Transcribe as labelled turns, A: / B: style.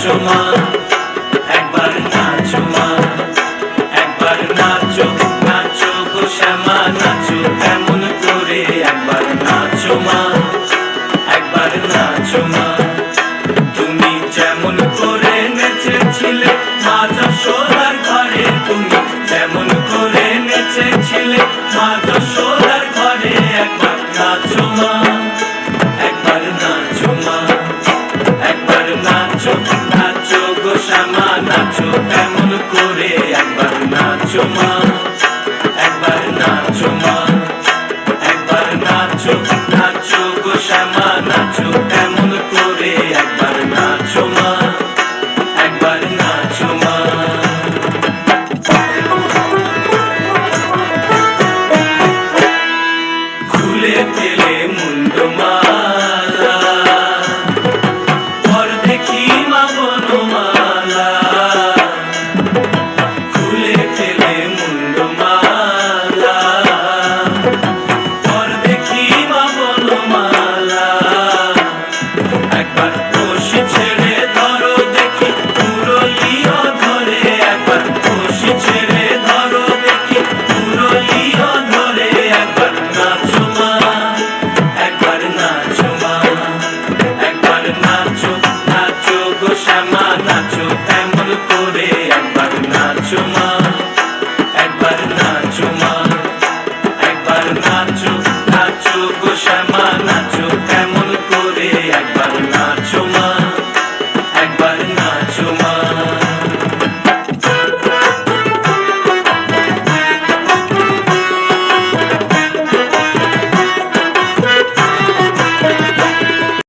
A: নাচো একবার নাচো একবার নাচো নাচো গো শ্যামা তেমন করে? একবার নাচো একবার নাচো মা তুমি যেমন করে নেচেছিলে মাঝা সোনার ঘরে, তুমি যেমন করে নেচেছিলে মাঝা সোনার ঘরে, একবার নাচো মা এমন করে একবার নাচো মা, একবার নাচো মা, একবার নাচো নাচো গো শ্যামা, নাচো এমন করে একবার নাচো মা, একবার নাচো মা। খুলে তেলে মুন্ড মা